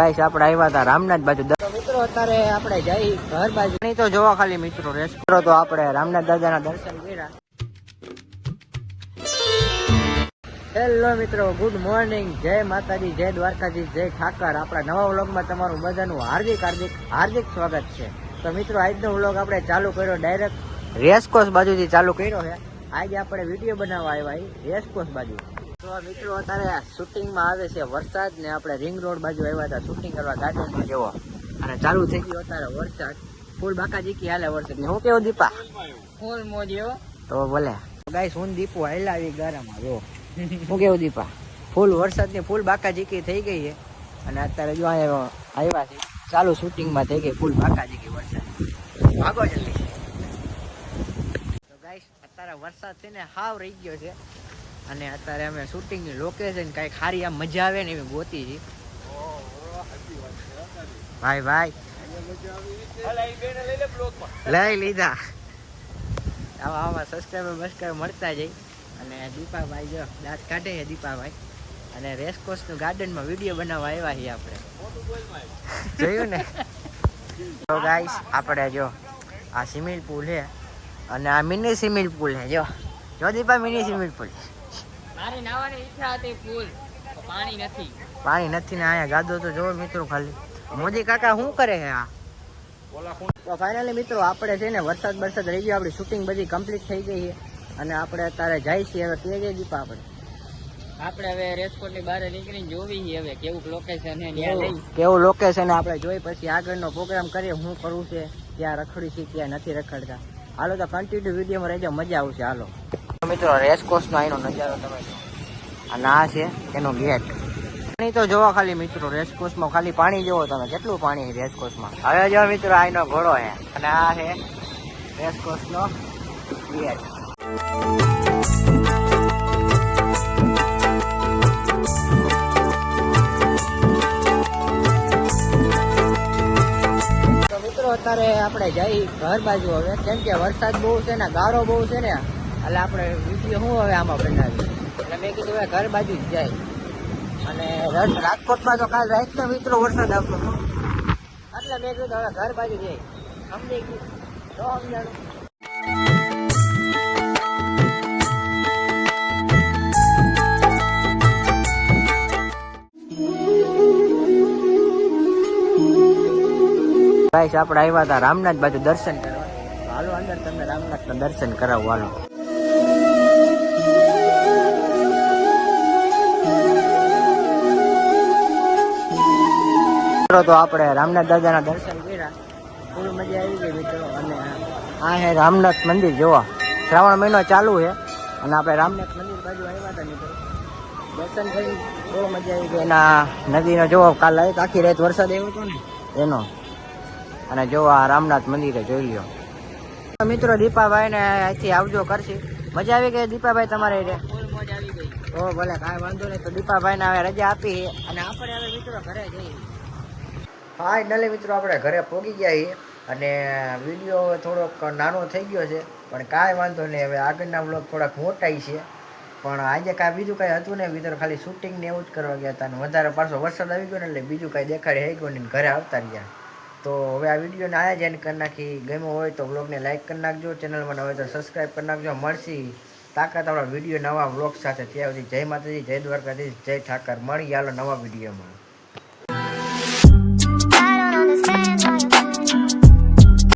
Guys આપણે આવ્યા હતા રામનાથ બાજુ. મિત્રો અત્યારે આપણે જઈ ઘર બાજુ. નહીં તો જોવા ખાલી મિત્રો રેસ્ટોરો તો આપણે રામનાથ દાદાના દર્શન કર્યા. હેલો મિત્રો ગુડ મોર્નિંગ જય માતાજી જય દ્વારકાજી જય ઠાકર. આપણા નવા વ્લોગમાં તમારું બધાનું હાર્દિક હાર્દિક હાર્દિક સ્વાગત છે. તો મિત્રો આજનો વ્લોગ આપણે ચાલુ કર્યો ડાયરેક્ટ રેસકોર્સ બાજુથી ચાલુ કર્યો છે. આજે આપણે વીડિયો બનાવવા આવ્યા રેસકોર્સ બાજુ. તો મિત્રો અત્યારે શૂટિંગમાં આવે છે વરસાદ ને આપણે રિંગ રોડ બાજુ આવ્યા હતા. શૂટિંગ કરવા ગાર્ડનમાં જેવો અને ચાલુ થઈ ગયો અત્યારે વરસાદ. ફૂલ બાકા જીકી હાલે વરસાદ. ને હું કેવું દીપા? ફૂલ મોજ એવો તો ગાઈસ હું દીપુ હલાવી ગારામાં જો. હું કેવું દીપા? ફૂલ વરસાદની ફૂલ બાકા જીકી થઈ ગઈ છે. અને અત્યારે જો આવ્યા છે. ચાલુ શૂટિંગમાં થઈ ગઈ ફૂલ બાકા જીકી વરસાદ. ભાગો જલ્દી. તો ગાઈસ અત્યારે વરસાદ છે ને હાવ રહી ગયો છે. અને અત્યારે અમે શૂટિંગની લોકેશન કાંઈક સારી આમ મજા આવે ને એવી ગોતી છે. ભાઈ ભાઈ. લઈ લીધા. આવા આવા સબસ્ક્રાઈબર બસ્ક્રાઈબર મળતા જાય. અને દીપાભાઈ જો, દાંત કાઢે છે દીપાભાઈ. અને રેસકોર્સનું ગાર્ડનમાં વીડિયો બનાવવા આવ્યા છીએ આપણે. જોયું ને? તો ગાઈસ આપણે જો, આ સ્વિમિંગ પુલ છે. અને આ મિની સ્વિમિંગ પુલ છે, જો. જો દીપા મિની સ્વિમિંગ પુલ મારી નાવાની ઈચ્છા હતી ફૂલ પાણી નથી. પાણી નથી ને અહીંયા ગાદો તો જોવો મિત્રો ખાલી. મોદી કાકા શું કરે છે આ? તો ફાઇનલી મિત્રો આપણે છે ને વરસાદ વરસાદ રહી ગયો આપણી શૂટિંગ બધી કમ્પ્લીટ થઈ ગઈ છે. અને આપણે અત્યારે જાય છીએ હવે તે જઈ દીપા આપણે. આપણે હવે રેસકોટની બહાર નીકળીને જોવી હવે કેવું લોકેશન છે કેવું લોકેશન આપણે જોઈ પછી આગળનો પ્રોગ્રામ કરીએ શું કરવું છે ત્યાં રખડી છે ત્યાં નથી રખડતા. હાલો તો કન્ટિન્યુ વિડીયોમાં રહેજો, મજા આવશે, હાલો. મિત્રો રેસકોર્સનો અહીંનો નજારો તમે અને આ છે, એનો ગેટ પાણી તો જોવા ખાલી મિત્રો રેસકોર્સમાં ખાલી પાણી જોવો તમે. કેટલું પાણી રેસકોર્સમાં હવે જો મિત્રો આનો ઘોડો છે. અને આ છે રેસકોર્સનો ગેટ અત્યારે આપણે જઈ ઘર બાજુ હવે. કેમ કે વરસાદ બહુ છે ને, ગારો બહુ છે ને, એટલે આપણે વીડિયો શું હવે આમાં બનાવી એટલે મેં કીધું હવે ઘર બાજુ જ જાય. અને રાજકોટમાં તો કાલ રાતનો મિત્રો વરસાદ આવતો હતો. એટલે મેં કીધું હવે ઘર બાજુ જઈ. સમજી ગયું. તો સમજાણું. ગાઈસ આપણે આવ્યા હતા રામનાથ બાજુ દર્શન કરવા. હાલો, અંદર તમને રામનાથના દર્શન કરાવો, હાલો. તો આપણે રામનાથ દાદાના દર્શન કર્યા. ફૂલ મજા આવી ગઈ મિત્રો, અને આ હે રામનાથ મંદિર, જોવા. શ્રાવણ મહિનો ચાલુ છે, અને આપણે રામનાથ મંદિર બાજુ આવ્યા હતા મિત્રો. દર્શન કરી બહુ મજા આવી ગઈ. એના નદીનો, જોવો, કાલ આખી રાત વરસાદ આવ્યો હતો ને, એનો. અને જો આ રામનાથ મંદિરે જોઈ લ્યો. મિત્રો દીપાભાઈ ને અહીંથી આવજો કરશે મજા આવી ગઈ દીપાભાઈ તમારે રે? ફૂલ મોજ આવી ગઈ. ઓ ભલે કાંઈ વાંધો નહીં તો દીપાભાઈ ને હવે રજા આપી છે અને આપણે હવે મિત્રો ઘરે જઈએ. હા નલે મિત્રો આપણે ઘરે પહોંચી ગયા છીએ અને વીડિયો થોડોક નાનો થઈ ગયો છે પણ કાંઈ વાંધો નહીં હવે આગળના વ્લોગ થોડાક મોટા છે. પણ આજે કાંઈ બીજું કાંઈ હતું ને મિત્રો ખાલી શૂટિંગ ને એવું જ કરવા ગયા હતા અને વધારે પાછો વરસાદ આવી ગયો ને એટલે બીજું કાંઈ દેખાડી આવી ગયું ને ઘરે આવતા રહ્યા. તો હવે આ વિડીયોને આયા જ એન્ડ કરી નાખી. ગમ્યો હોય તો બ્લોગને લાઈક કરી નાખજો. ચેનલમાં હોય તો સબસ્ક્રાઈબ કરી નાખજો. મળશી. તાકાત આપણા વીડિયો નવા બ્લોગ સાથે. ત્યાં સુધી જય માતાજી, જય દ્વારકાધીશ, જય ઠાકર. મળી હાલો નવા વિડીયોમાં.